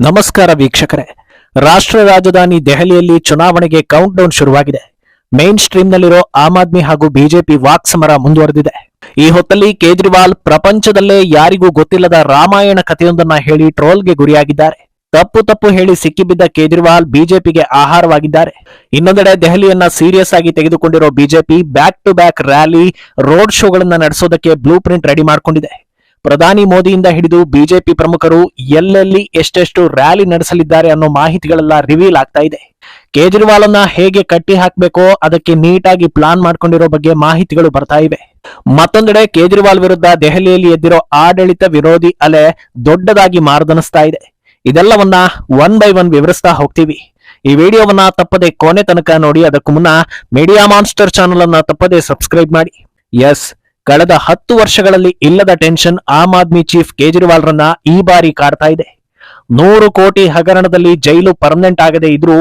ನಮಸ್ಕಾರ ವೀಕ್ಷಕರೇ. ರಾಷ್ಟ್ರ ರಾಜಧಾನಿ ದೆಹಲಿಯಲ್ಲಿ ಚುನಾವಣೆಗೆ ಕೌಂಟ್ ಡೌನ್ ಶುರುವಾಗಿದೆ ಮೇನ್ ಸ್ಟ್ರೀಮ್ನಲ್ಲಿರೋ ಆಮ್ ಆದ್ಮಿ ಹಾಗೂ ಬಿಜೆಪಿ ವಾಕ್ ಸಮರ ಮುಂದುವರೆದಿದೆ. ಈ ಹೊತ್ತಲ್ಲಿ ಕೇಜ್ರಿವಾಲ್ ಪ್ರಪಂಚದಲ್ಲೇ ಯಾರಿಗೂ ಗೊತ್ತಿಲ್ಲದ ರಾಮಾಯಣ ಕಥೆಯೊಂದನ್ನ ಹೇಳಿ ಟ್ರೋಲ್ಗೆ ಗುರಿಯಾಗಿದ್ದಾರೆ. ತಪ್ಪು ತಪ್ಪು ಹೇಳಿ ಸಿಕ್ಕಿಬಿದ್ದ ಕೇಜ್ರಿವಾಲ್ ಬಿಜೆಪಿಗೆ ಆಹಾರವಾಗಿದ್ದಾರೆ. ಇನ್ನೊಂದೆಡೆ ದೆಹಲಿಯನ್ನ ಸೀರಿಯಸ್ ಆಗಿ ತೆಗೆದುಕೊಂಡಿರೋ BJP back to back rally road ಶೋಗಳನ್ನ ನಡೆಸೋದಕ್ಕೆ ಬ್ಲೂ ಪ್ರಿಂಟ್ ರೆಡಿ ಮಾಡ್ಕೊಂಡಿದೆ. ಪ್ರಧಾನಿ ಮೋದಿಯಿಂದ ಹಿಡಿದು ಬಿಜೆಪಿ ಪ್ರಮುಖರು ಎಲ್ಲೆಲ್ಲಿ ಎಷ್ಟೆಷ್ಟು ರ್ಯಾಲಿ ನಡೆಸಲಿದ್ದಾರೆ ಅನ್ನೋ ಮಾಹಿತಿಗಳೆಲ್ಲ ರಿವೀಲ್ ಆಗ್ತಾ ಇದೆ. ಕೇಜ್ರಿವಾಲ್ ಅನ್ನ ಹೇಗೆ ಕಟ್ಟಿ ಹಾಕ್ಬೇಕೋ ಅದಕ್ಕೆ ನೀಟಾಗಿ ಪ್ಲಾನ್ ಮಾಡ್ಕೊಂಡಿರೋ ಬಗ್ಗೆ ಮಾಹಿತಿಗಳು ಬರ್ತಾ ಇವೆ. ಮತ್ತೊಂದೆಡೆ ಕೇಜ್ರಿವಾಲ್ ವಿರುದ್ಧ ದೆಹಲಿಯಲ್ಲಿ ಎದ್ದಿರೋ ಆಡಳಿತ ವಿರೋಧಿ ಅಲೆ ದೊಡ್ಡದಾಗಿ ಮಾರ್ದನಿಸ್ತಾ ಇದೆ. ಇದೆಲ್ಲವನ್ನ ಒನ್ ಬೈ ಒನ್ ವಿವರಿಸ್ತಾ ಹೋಗ್ತೀವಿ. ಈ ವಿಡಿಯೋವನ್ನ ತಪ್ಪದೆ ಕೊನೆ ತನಕ ನೋಡಿ, ಅದಕ್ಕೂ ಮುನ್ನ ಮೀಡಿಯಾ ಮಾನ್ಸ್ಟರ್ ಚಾನಲ್ ಅನ್ನ ತಪ್ಪದೆ ಸಬ್ಸ್ಕ್ರೈಬ್ ಮಾಡಿ. ಎಸ್ ಕಳೆದ ಹತ್ತು ವರ್ಷಗಳಲ್ಲಿ ಇಲ್ಲದ ಟೆನ್ಷನ್ ಆಮ್ ಆದ್ಮಿ ಚೀಫ್ ಕೇಜ್ರಿವಾಲ್ರನ್ನ ಈ ಬಾರಿ ಕಾಡ್ತಾ ಇದೆ. ನೂರು ಕೋಟಿ ಹಗರಣದಲ್ಲಿ ಜೈಲು ಪರ್ಮನೆಂಟ್ ಆಗದೆ ಇದ್ರೂ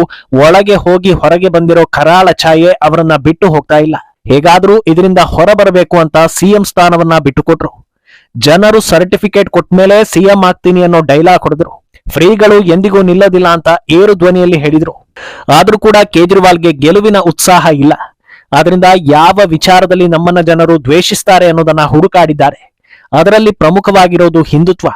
ಒಳಗೆ ಹೋಗಿ ಹೊರಗೆ ಬಂದಿರೋ ಕರಾಳ ಛಾಯೆ ಅವರನ್ನ ಬಿಟ್ಟು ಹೋಗ್ತಾ ಇಲ್ಲ. ಹೇಗಾದ್ರೂ ಇದರಿಂದ ಹೊರಬರಬೇಕು ಅಂತ ಸಿಎಂ ಸ್ಥಾನವನ್ನ ಬಿಟ್ಟುಕೊಟ್ರು. ಜನರು ಸರ್ಟಿಫಿಕೇಟ್ ಕೊಟ್ಮೇಲೆ ಸಿಎಂ ಆಗ್ತೀನಿ ಅನ್ನೋ ಡೈಲಾಗ್ ಹೊಡೆದ್ರು. ಫ್ರೀಗಳು ಎಂದಿಗೂ ನಿಲ್ಲದಿಲ್ಲ ಅಂತ ಏರು ಧ್ವನಿಯಲ್ಲಿ ಹೇಳಿದ್ರು. ಆದ್ರೂ ಕೂಡ ಕೇಜ್ರಿವಾಲ್ಗೆ ಗೆಲುವಿನ ಉತ್ಸಾಹ ಇಲ್ಲ. ಆದ್ರಿಂದ ಯಾವ ವಿಚಾರದಲ್ಲಿ ನಮ್ಮನ್ನ ಜನರು ದ್ವೇಷಿಸ್ತಾರೆ ಅನ್ನೋದನ್ನ ಹುಡುಕಾಡಿದ್ದಾರೆ. ಅದರಲ್ಲಿ ಪ್ರಮುಖವಾಗಿರೋದು ಹಿಂದುತ್ವ.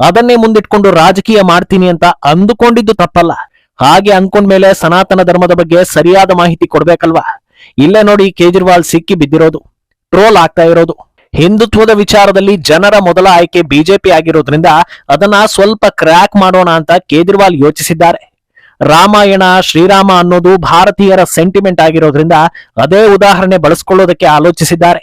ಅದನ್ನೇ ಮುಂದಿಟ್ಕೊಂಡು ರಾಜಕೀಯ ಮಾಡ್ತೀನಿ ಅಂತ ಅಂದುಕೊಂಡಿದ್ದು ತಪ್ಪಲ್ಲ. ಹಾಗೆ ಅಂದ್ಕೊಂಡ್ಮೇಲೆ ಸನಾತನ ಧರ್ಮದ ಬಗ್ಗೆ ಸರಿಯಾದ ಮಾಹಿತಿ ಕೊಡ್ಬೇಕಲ್ವಾ? ಇಲ್ಲೇ ನೋಡಿ ಕೇಜ್ರಿವಾಲ್ ಸಿಕ್ಕಿ ಬಿದ್ದಿರೋದು. ಟ್ರೋಲ್ ಆಗ್ತಾ ಇರೋದು. ಹಿಂದುತ್ವದ ವಿಚಾರದಲ್ಲಿ ಜನರ ಮೊದಲ ಆಯ್ಕೆ ಬಿಜೆಪಿ ಆಗಿರೋದ್ರಿಂದ ಅದನ್ನ ಸ್ವಲ್ಪ ಕ್ರ್ಯಾಕ್ ಮಾಡೋಣ ಅಂತ ಕೇಜ್ರಿವಾಲ್ ಯೋಚಿಸಿದ್ದಾರೆ. ರಾಮಾಯಣ, ಶ್ರೀರಾಮ ಅನ್ನೋದು ಭಾರತೀಯರ ಸೆಂಟಿಮೆಂಟ್ ಆಗಿರೋದ್ರಿಂದ ಅದೇ ಉದಾಹರಣೆ ಬಳಸ್ಕೊಳ್ಳೋದಕ್ಕೆ ಆಲೋಚಿಸಿದ್ದಾರೆ.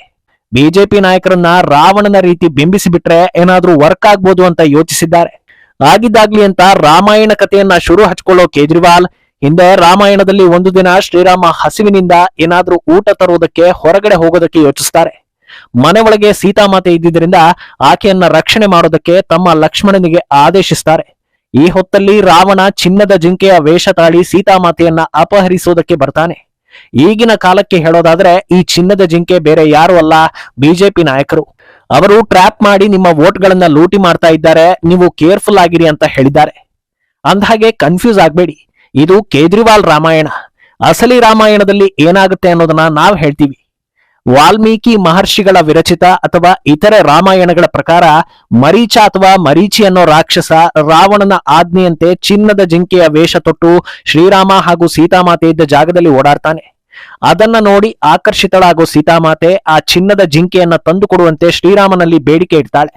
ಬಿಜೆಪಿ ನಾಯಕರನ್ನ ರಾವಣನ ರೀತಿ ಬಿಂಬಿಸಿ ಬಿಟ್ರೆ ಏನಾದ್ರೂ ವರ್ಕ್ ಆಗ್ಬೋದು ಅಂತ ಯೋಚಿಸಿದ್ದಾರೆ. ಆಗಿದ್ದಾಗ್ಲಿ ಅಂತ ರಾಮಾಯಣ ಕಥೆಯನ್ನ ಶುರು ಹಚ್ಕೊಳ್ಳೋ ಕೇಜ್ರಿವಾಲ್, ಹಿಂದೆ ರಾಮಾಯಣದಲ್ಲಿ ಒಂದು ದಿನ ಶ್ರೀರಾಮ ಹಸಿವಿನಿಂದ ಏನಾದ್ರೂ ಊಟ ತರುವುದಕ್ಕೆ ಹೊರಗಡೆ ಹೋಗೋದಕ್ಕೆ ಯೋಚಿಸ್ತಾರೆ. ಮನೆ ಒಳಗೆ ಸೀತಾಮಾತೆ ಇದ್ದಿದ್ದರಿಂದ ಆಕೆಯನ್ನ ರಕ್ಷಣೆ ಮಾಡೋದಕ್ಕೆ ತಮ್ಮ ಲಕ್ಷ್ಮಣನಿಗೆ ಆದೇಶಿಸ್ತಾರೆ. ಈ ಹೊತ್ತಲ್ಲಿ ರಾವಣ ಚಿನ್ನದ ಜಿಂಕೆಯ ವೇಷ ತಾಳಿ ಸೀತಾಮಾತೆಯನ್ನ ಅಪಹರಿಸೋದಕ್ಕೆ ಬರ್ತಾನೆ. ಈಗಿನ ಕಾಲಕ್ಕೆ ಹೇಳೋದಾದ್ರೆ ಈ ಚಿನ್ನದ ಜಿಂಕೆ ಬೇರೆ ಯಾರು ಅಲ್ಲ, ಬಿಜೆಪಿ ನಾಯಕರು. ಅವರು ಟ್ರ್ಯಾಪ್ ಮಾಡಿ ನಿಮ್ಮ ವೋಟ್ಗಳನ್ನ ಲೂಟಿ ಮಾಡ್ತಾ ಇದ್ದಾರೆ, ನೀವು ಕೇರ್ಫುಲ್ ಆಗಿರಿ ಅಂತ ಹೇಳಿದ್ದಾರೆ. ಅಂದಹಾಗೆ ಕನ್ಫ್ಯೂಸ್ ಆಗ್ಬೇಡಿ. ಇದು ಕೇಜ್ರಿವಾಲ್ ರಾಮಾಯಣ. ಅಸಲಿ ರಾಮಾಯಣದಲ್ಲಿ ಏನಾಗುತ್ತೆ ಅನ್ನೋದನ್ನ ನಾವು ಹೇಳ್ತೀವಿ. ವಾಲ್ಮೀಕಿ ಮಹರ್ಷಿಗಳ ವಿರಚಿತ ಅಥವಾ ಇತರೆ ರಾಮಾಯಣಗಳ ಪ್ರಕಾರ ಮರೀಚ ಅಥವಾ ಮರೀಚಿ ಅನ್ನೋ ರಾಕ್ಷಸ ರಾವಣನ ಆಜ್ಞೆಯಂತೆ ಚಿನ್ನದ ಜಿಂಕೆಯ ವೇಷ ತೊಟ್ಟು ಶ್ರೀರಾಮ ಹಾಗೂ ಸೀತಾಮಾತೆ ಇದ್ದ ಜಾಗದಲ್ಲಿ ಓಡಾಡ್ತಾನೆ. ಅದನ್ನ ನೋಡಿ ಆಕರ್ಷಿತಳಾಗೋ ಸೀತಾಮಾತೆ ಆ ಚಿನ್ನದ ಜಿಂಕೆಯನ್ನ ತಂದುಕೊಡುವಂತೆ ಶ್ರೀರಾಮನಲ್ಲಿ ಬೇಡಿಕೆ ಇಡ್ತಾಳೆ.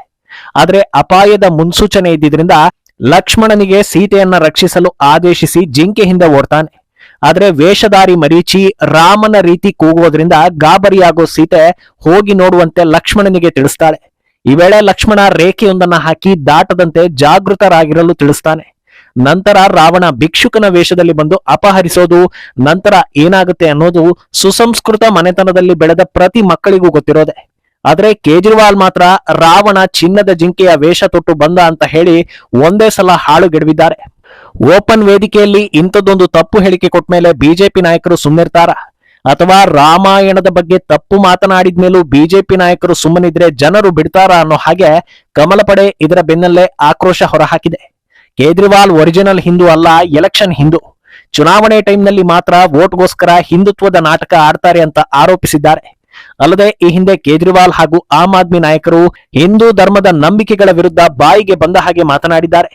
ಆದ್ರೆ ಅಪಾಯದ ಮುನ್ಸೂಚನೆ ಇದ್ದಿದ್ರಿಂದ ಲಕ್ಷ್ಮಣನಿಗೆ ಸೀತೆಯನ್ನ ರಕ್ಷಿಸಲು ಆದೇಶಿಸಿ ಜಿಂಕೆ ಹಿಂದೆ ಓಡ್ತಾನೆ. ಆದ್ರೆ ವೇಷಧಾರಿ ಮರೀಚಿ ರಾಮನ ರೀತಿ ಕೂಗುವುದರಿಂದ ಗಾಬರಿಯಾಗೋ ಸೀತೆ ಹೋಗಿ ನೋಡುವಂತೆ ಲಕ್ಷ್ಮಣನಿಗೆ ತಿಳಿಸ್ತಾಳೆ. ಈ ವೇಳೆ ಲಕ್ಷ್ಮಣ ರೇಖೆಯೊಂದನ್ನ ಹಾಕಿ ದಾಟದಂತೆ ಜಾಗೃತರಾಗಿರಲು ತಿಳಿಸ್ತಾನೆ. ನಂತರ ರಾವಣ ಭಿಕ್ಷುಕನ ವೇಷದಲ್ಲಿ ಬಂದು ಅಪಹರಿಸೋದು, ನಂತರ ಏನಾಗುತ್ತೆ ಅನ್ನೋದು ಸುಸಂಸ್ಕೃತ ಮನೆತನದಲ್ಲಿ ಬೆಳೆದ ಪ್ರತಿ ಮಕ್ಕಳಿಗೂ ಗೊತ್ತಿರೋದೆ. ಆದ್ರೆ ಕೇಜ್ರಿವಾಲ್ ಮಾತ್ರ ರಾವಣ ಚಿನ್ನದ ಜಿಂಕೆಯ ವೇಷ ತೊಟ್ಟು ಬಂದ ಅಂತ ಹೇಳಿ ಒಂದೇ ಸಲ ಹಾಳುಗೆಡವಿದ್ದಾರೆ. ಓಪನ್ ವೇದಿಕೆಯಲ್ಲಿ ಇಂಥದ್ದೊಂದು ತಪ್ಪು ಹೇಳಿಕೆ ಕೊಟ್ಮೇಲೆ ಬಿಜೆಪಿ ನಾಯಕರು ಸುಮ್ಮನಿರ್ತಾರ ಅಥವಾ ರಾಮಾಯಣದ ಬಗ್ಗೆ ತಪ್ಪು ಮಾತನಾಡಿದ್ಮೇಲೂ ಬಿಜೆಪಿ ನಾಯಕರು ಸುಮ್ಮನಿದ್ರೆ ಜನರು ಬಿಡ್ತಾರ ಅನ್ನೋ ಹಾಗೆ ಕಮಲ ಪಡೆ ಇದರ ಬೆನ್ನಲ್ಲೇ ಆಕ್ರೋಶ ಹೊರಹಾಕಿದೆ. ಕೇಜ್ರಿವಾಲ್ ಒರಿಜಿನಲ್ ಹಿಂದೂ ಅಲ್ಲ, ಎಲೆಕ್ಷನ್ ಹಿಂದೂ. ಚುನಾವಣೆ ಟೈಮ್ನಲ್ಲಿ ಮಾತ್ರ ವೋಟ್ಗೋಸ್ಕರ ಹಿಂದುತ್ವದ ನಾಟಕ ಆಡ್ತಾರೆ ಅಂತ ಆರೋಪಿಸಿದ್ದಾರೆ. ಅಲ್ಲದೆ ಈ ಹಿಂದೆ ಕೇಜ್ರಿವಾಲ್ ಹಾಗೂ ಆಮ್ ಆದ್ಮಿ ನಾಯಕರು ಹಿಂದೂ ಧರ್ಮದ ನಂಬಿಕೆಗಳ ವಿರುದ್ಧ ಬಾಯಿಗೆ ಬಂದ ಹಾಗೆ ಮಾತನಾಡಿದ್ದಾರೆ.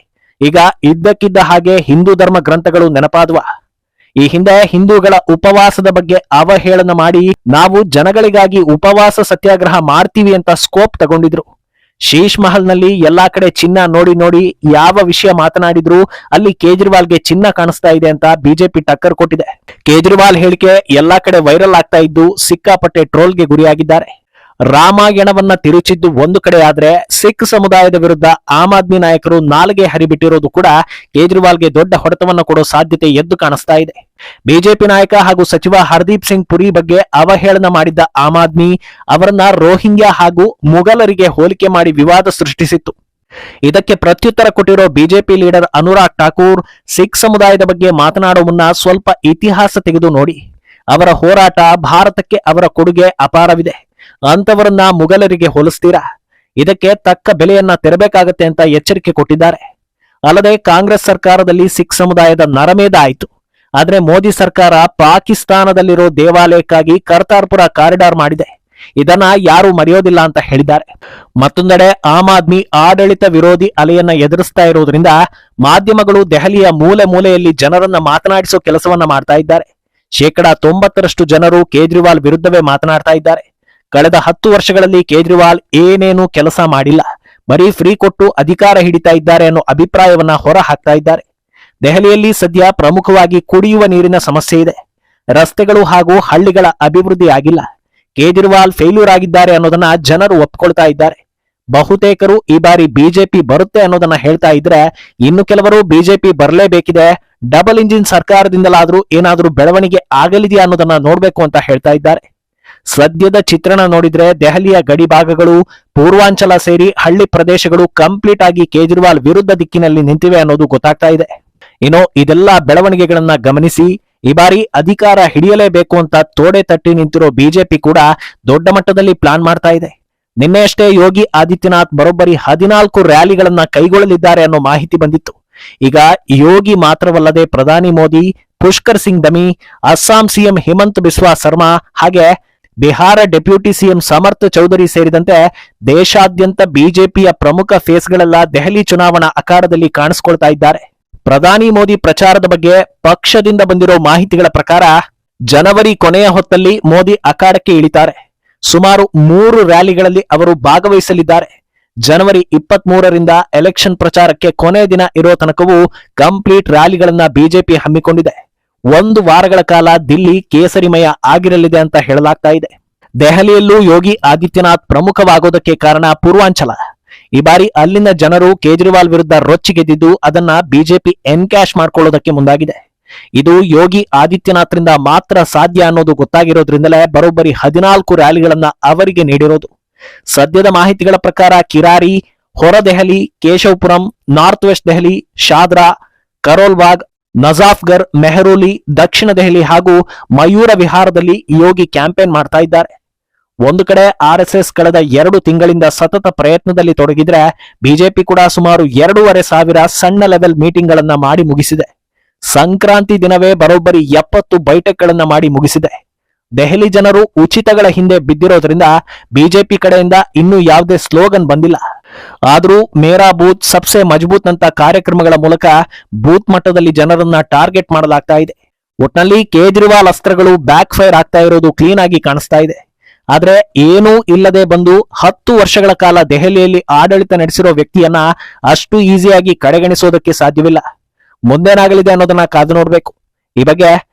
ಈಗ ಇದ್ದಕ್ಕಿದ್ದ ಹಾಗೆ ಹಿಂದೂ ಧರ್ಮ ಗ್ರಂಥಗಳು ನೆನಪಾದ್ವ. ಈ ಹಿಂದೆ ಹಿಂದೂಗಳ ಉಪವಾಸದ ಬಗ್ಗೆ ಅವಹೇಳನ ಮಾಡಿ ನಾವು ಜನಗಳಿಗಾಗಿ ಉಪವಾಸ ಸತ್ಯಾಗ್ರಹ ಮಾಡ್ತೀವಿ ಅಂತ ಸ್ಕೋಪ್ ತಗೊಂಡಿದ್ರು. ಶೀಶ್ ಮಹಲ್ನಲ್ಲಿ ಎಲ್ಲಾ ಕಡೆ ಚಿನ್ನ ನೋಡಿ ನೋಡಿ ಯಾವ ವಿಷಯ ಮಾತನಾಡಿದ್ರು ಅಲ್ಲಿ ಕೇಜ್ರಿವಾಲ್ಗೆ ಚಿನ್ನ ಕಾಣಿಸ್ತಾ ಇದೆ ಅಂತ ಬಿಜೆಪಿ ಟಕ್ಕರ್ ಕೊಟ್ಟಿದೆ. ಕೇಜ್ರಿವಾಲ್ ಹೇಳಿಕೆ ಎಲ್ಲಾ ಕಡೆ ವೈರಲ್ ಆಗ್ತಾ ಇದ್ದು ಸಿಕ್ಕಾಪಟ್ಟೆ ಟ್ರೋಲ್ಗೆ ಗುರಿಯಾಗಿದ್ದಾರೆ. ರಾಮಾಯಣವನ್ನ ತಿರುಚಿದ್ದು ಒಂದು ಕಡೆ ಆದ್ರೆ ಸಿಖ್ ಸಮುದಾಯದ ವಿರುದ್ಧ ಆಮ್ ಆದ್ಮಿ ನಾಯಕರು ನಾಲ್ಗೆ ಹರಿಬಿಟ್ಟಿರೋದು ಕೂಡ ಕೇಜ್ರಿವಾಲ್ಗೆ ದೊಡ್ಡ ಹೊಡೆತವನ್ನ ಕೊಡೋ ಸಾಧ್ಯತೆ ಎದ್ದು ಕಾಣಿಸ್ತಾ ಇದೆ. ಬಿಜೆಪಿ ನಾಯಕ ಹಾಗೂ ಸಚಿವ ಹರ್ದೀಪ್ ಸಿಂಗ್ ಪುರಿ ಬಗ್ಗೆ ಅವಹೇಳನ ಮಾಡಿದ್ದ ಆಮ್ ಆದ್ಮಿ ಅವರನ್ನ ರೋಹಿಂಗ್ಯಾ ಹಾಗೂ ಮುಘಲರಿಗೆ ಹೋಲಿಕೆ ಮಾಡಿ ವಿವಾದ ಸೃಷ್ಟಿಸಿತ್ತು. ಇದಕ್ಕೆ ಪ್ರತ್ಯುತ್ತರ ಕೊಟ್ಟಿರೋ ಬಿಜೆಪಿ ಲೀಡರ್ ಅನುರಾಗ್ ಠಾಕೂರ್, ಸಿಖ್ ಸಮುದಾಯದ ಬಗ್ಗೆ ಮಾತನಾಡೋ ಮುನ್ನ ಸ್ವಲ್ಪ ಇತಿಹಾಸ ತೆಗೆದು ನೋಡಿ. ಅವರ ಹೋರಾಟ ಭಾರತಕ್ಕೆ ಅವರ ಕೊಡುಗೆ ಅಪಾರವಿದೆ. ಅಂತವರನ್ನ ಮುಗಲರಿಗೆ ಹೋಲಿಸ್ತೀರಾ? ಇದಕ್ಕೆ ತಕ್ಕ ಬೆಲೆಯನ್ನ ತೆರಬೇಕಾಗತ್ತೆ ಅಂತ ಎಚ್ಚರಿಕೆ ಕೊಟ್ಟಿದ್ದಾರೆ. ಅಲ್ಲದೆ ಕಾಂಗ್ರೆಸ್ ಸರ್ಕಾರದಲ್ಲಿ ಸಿಖ್ ಸಮುದಾಯದ ನರಮೇಧ ಆಯಿತು. ಆದರೆ ಮೋದಿ ಸರ್ಕಾರ ಪಾಕಿಸ್ತಾನದಲ್ಲಿರೋ ದೇವಾಲಯಕ್ಕಾಗಿ ಕರ್ತಾರ್ಪುರ ಕಾರಿಡಾರ್ ಮಾಡಿದೆ. ಇದನ್ನ ಯಾರು ಮರೆಯೋದಿಲ್ಲ ಅಂತ ಹೇಳಿದ್ದಾರೆ. ಮತ್ತೊಂದೆಡೆ ಆಮ್ ಆದ್ಮಿ ಆಡಳಿತ ವಿರೋಧಿ ಅಲೆಯನ್ನ ಎದುರಿಸ್ತಾ ಇರೋದ್ರಿಂದ ಮಾಧ್ಯಮಗಳು ದೆಹಲಿಯ ಮೂಲೆ ಮೂಲೆಯಲ್ಲಿ ಜನರನ್ನ ಮಾತನಾಡಿಸೋ ಕೆಲಸವನ್ನ ಮಾಡ್ತಾ ಇದ್ದಾರೆ. ಶೇಕಡಾ ತೊಂಬತ್ತರಷ್ಟು ಜನರು ಕೇಜ್ರಿವಾಲ್ ವಿರುದ್ಧವೇ ಮಾತನಾಡ್ತಾ ಇದ್ದಾರೆ. ಕಳೆದ ಹತ್ತು ವರ್ಷಗಳಲ್ಲಿ ಕೇಜ್ರಿವಾಲ್ ಏನೇನು ಕೆಲಸ ಮಾಡಿಲ್ಲ. ಬರೀ ಫ್ರೀ ಕೊಟ್ಟು ಅಧಿಕಾರ ಹಿಡಿತಾ ಇದ್ದಾರೆ ಅನ್ನೋ ಅಭಿಪ್ರಾಯವನ್ನ ಹೊರ ಹಾಕ್ತಾ ಇದ್ದಾರೆ. ದೆಹಲಿಯಲ್ಲಿ ಸದ್ಯ ಪ್ರಮುಖವಾಗಿ ಕುಡಿಯುವ ನೀರಿನ ಸಮಸ್ಯೆ ಇದೆ. ರಸ್ತೆಗಳು ಹಾಗೂ ಹಳ್ಳಿಗಳ ಅಭಿವೃದ್ಧಿ ಆಗಿಲ್ಲ. ಕೇಜ್ರಿವಾಲ್ ಫೇಲ್ಯೂರ್ ಆಗಿದ್ದಾರೆ ಅನ್ನೋದನ್ನ ಜನರು ಒಪ್ಕೊಳ್ತಾ ಇದ್ದಾರೆ. ಬಹುತೇಕರು ಈ ಬಾರಿ ಬಿಜೆಪಿ ಬರುತ್ತೆ ಅನ್ನೋದನ್ನ ಹೇಳ್ತಾ ಇದ್ರೆ ಇನ್ನು ಕೆಲವರು ಬಿಜೆಪಿ ಬರಲೇಬೇಕಿದೆ. ಡಬಲ್ ಇಂಜಿನ್ ಸರ್ಕಾರದಿಂದಲಾದ್ರೂ ಏನಾದರೂ ಬೆಳವಣಿಗೆ ಆಗಲಿದೆಯಾ ಅನ್ನೋದನ್ನ ನೋಡ್ಬೇಕು ಅಂತ ಹೇಳ್ತಾ ಇದ್ದಾರೆ. ಸದ್ಯದ ಚಿತ್ರಣ ನೋಡಿದ್ರೆ ದೆಹಲಿಯ ಗಡಿ ಭಾಗಗಳು, ಪೂರ್ವಾಂಚಲ ಸೇರಿ ಹಳ್ಳಿ ಪ್ರದೇಶಗಳು ಕಂಪ್ಲೀಟ್ ಆಗಿ ಕೇಜ್ರಿವಾಲ್ ವಿರುದ್ಧ ದಿಕ್ಕಿನಲ್ಲಿ ನಿಂತಿವೆ ಅನ್ನೋದು ಗೊತ್ತಾಗ್ತಾ ಇದೆ. ಇನ್ನು ಇದೆಲ್ಲ ಬೆಳವಣಿಗೆಗಳನ್ನ ಗಮನಿಸಿ, ಈ ಬಾರಿ ಅಧಿಕಾರ ಹಿಡಿಯಲೇಬೇಕು ಅಂತ ತೋಡೆ ತಟ್ಟಿ ನಿಂತಿರೋ ಬಿಜೆಪಿ ಕೂಡ ದೊಡ್ಡ ಮಟ್ಟದಲ್ಲಿ ಪ್ಲಾನ್ ಮಾಡ್ತಾ ಇದೆ. ನಿನ್ನೆಯಷ್ಟೇ ಯೋಗಿ ಆದಿತ್ಯನಾಥ್ ಬರೋಬ್ಬರಿ ಹದಿನಾಲ್ಕು ರ್ಯಾಲಿಗಳನ್ನ ಕೈಗೊಳ್ಳಲಿದ್ದಾರೆ ಅನ್ನೋ ಮಾಹಿತಿ ಬಂದಿತ್ತು. ಈಗ ಯೋಗಿ ಮಾತ್ರವಲ್ಲದೆ ಪ್ರಧಾನಿ ಮೋದಿ, ಪುಷ್ಕರ್ ಸಿಂಗ್ ದಮಿ ಅಸ್ಸಾಂ ಸಿಎಂ ಹಿಮಂತ್ ಬಿಸ್ವಾ ಶರ್ಮಾ ಹಾಗೆ ಬಿಹಾರ ಡೆಪ್ಯೂಟಿ ಸಿಎಂ ಸಮರ್ಥ ಚೌಧರಿ ಸೇರಿದಂತೆ ದೇಶಾದ್ಯಂತ ಬಿಜೆಪಿಯ ಪ್ರಮುಖ ಫೇಸ್ಗಳೆಲ್ಲ ದೆಹಲಿ ಚುನಾವಣಾ ಅಖಾಡದಲ್ಲಿ ಕಾಣಿಸ್ಕೊಳ್ತಾ ಇದ್ದಾರೆ. ಪ್ರಧಾನಿ ಮೋದಿ ಪ್ರಚಾರದ ಬಗ್ಗೆ ಪಕ್ಷದಿಂದ ಬಂದಿರೋ ಮಾಹಿತಿಗಳ ಪ್ರಕಾರ ಜನವರಿ ಕೊನೆಯ ಹೊತ್ತಲ್ಲಿ ಮೋದಿ ಅಖಾಡಕ್ಕೆ ಇಳಿತಾರೆ. ಸುಮಾರು ಮೂರು ರ್ಯಾಲಿಗಳಲ್ಲಿ ಅವರು ಭಾಗವಹಿಸಲಿದ್ದಾರೆ. ಜನವರಿ ಇಪ್ಪತ್ತ್ ಮೂರರಿಂದ ಎಲೆಕ್ಷನ್ ಪ್ರಚಾರಕ್ಕೆ ಕೊನೆಯ ದಿನ ಇರೋ ತನಕವೂ ಕಂಪ್ಲೀಟ್ ರ್ಯಾಲಿಗಳನ್ನ ಬಿಜೆಪಿ ಹಮ್ಮಿಕೊಂಡಿದೆ. ಒಂದು ವಾರಗಳ ಕಾಲ ದಿಲ್ಲಿ ಕೇಸರಿಮಯ ಆಗಿರಲಿದೆ ಅಂತ ಹೇಳಲಾಗ್ತಾ ಇದೆ. ದೆಹಲಿಯಲ್ಲೂ ಯೋಗಿ ಆದಿತ್ಯನಾಥ್ ಪ್ರಮುಖವಾಗೋದಕ್ಕೆ ಕಾರಣ ಪೂರ್ವಾಂಚಲ. ಈ ಬಾರಿ ಅಲ್ಲಿನ ಜನರು ಕೇಜ್ರಿವಾಲ್ ವಿರುದ್ಧ ರೊಚ್ಚಿಗೆದ್ದಿದ್ದು ಅದನ್ನ ಬಿಜೆಪಿ ಎನ್ಕ್ಯಾಶ್ ಮಾಡ್ಕೊಳ್ಳೋದಕ್ಕೆ ಮುಂದಾಗಿದೆ. ಇದು ಯೋಗಿ ಆದಿತ್ಯನಾಥ್ರಿಂದ ಮಾತ್ರ ಸಾಧ್ಯ ಅನ್ನೋದು ಗೊತ್ತಾಗಿರೋದ್ರಿಂದಲೇ ಬರೋಬ್ಬರಿ ಹದಿನಾಲ್ಕು ರ್ಯಾಲಿಗಳನ್ನ ಅವರಿಗೆ ನೀಡಿರೋದು. ಸದ್ಯದ ಮಾಹಿತಿಗಳ ಪ್ರಕಾರ ಕಿರಾರಿ, ಹೊರದೆಹಲಿ, ಕೇಶವಪುರಂ ನಾರ್ತ್ ವೆಸ್ಟ್ ದೆಹಲಿ, ಶಾದ್ರಾ, ಕರೋಲ್ಬಾಗ್ ನಜಾಫ್ಗರ್, ಮೆಹರೋಲಿ, ದಕ್ಷಿಣ ದೆಹಲಿ ಹಾಗೂ ಮಯೂರ ವಿಹಾರದಲ್ಲಿ ಯೋಗಿ ಕ್ಯಾಂಪೇನ್ ಮಾಡ್ತಾ ಇದ್ದಾರೆ. ಒಂದು ಕಡೆ ಆರ್ಎಸ್ಎಸ್ ಕಳೆದ ಎರಡು ತಿಂಗಳಿಂದ ಸತತ ಪ್ರಯತ್ನದಲ್ಲಿ ತೊಡಗಿದ್ರೆ ಬಿಜೆಪಿ ಕೂಡ ಸುಮಾರು ಎರಡೂವರೆ ಸಾವಿರ ಸಣ್ಣ ಲೆವೆಲ್ ಮೀಟಿಂಗ್ ಗಳನ್ನ ಮಾಡಿ ಮುಗಿಸಿದೆ. ಸಂಕ್ರಾಂತಿ ದಿನವೇ ಬರೋಬ್ಬರಿ ಎಪ್ಪತ್ತು ಬೈಠಕ್ಗಳನ್ನ ಮಾಡಿ ಮುಗಿಸಿದೆ. ದೆಹಲಿ ಜನರು ಉಚಿತಗಳ ಹಿಂದೆ ಬಿದ್ದಿರೋದ್ರಿಂದ ಬಿಜೆಪಿ ಕಡೆಯಿಂದ ಇನ್ನೂ ಯಾವುದೇ ಸ್ಲೋಗನ್ ಬಂದಿಲ್ಲ. ಆದರೂ ಮೇರಾ ಬೂತ್ ಸಬ್ಸೆ ಮಜಬೂತ್ ನಂತ ಕಾರ್ಯಕ್ರಮಗಳ ಮೂಲಕ ಬೂತ್ ಮಟ್ಟದಲ್ಲಿ ಜನರನ್ನ ಟಾರ್ಗೆಟ್ ಮಾಡಲಾಗ್ತಾ ಇದೆ. ಒಟ್ನಲ್ಲಿ ಕೇಜ್ರಿವಾಲ್ ಅಸ್ತ್ರಗಳು ಬ್ಯಾಕ್ ಫೈರ್ ಆಗ್ತಾ ಇರೋದು ಕ್ಲೀನ್ ಆಗಿ ಕಾಣಿಸ್ತಾ ಇದೆ. ಆದ್ರೆ ಏನೂ ಇಲ್ಲದೆ ಬಂದು ಹತ್ತು ವರ್ಷಗಳ ಕಾಲ ದೆಹಲಿಯಲ್ಲಿ ಆಡಳಿತ ನಡೆಸಿರೋ ವ್ಯಕ್ತಿಯನ್ನ ಅಷ್ಟು ಈಸಿಯಾಗಿ ಕಡೆಗಣಿಸೋದಕ್ಕೆ ಸಾಧ್ಯವಿಲ್ಲ. ಮುಂದೇನಾಗಲಿದೆ ಅನ್ನೋದನ್ನ ಕಾದು ನೋಡ್ಬೇಕು. ಈ ಬಗ್ಗೆ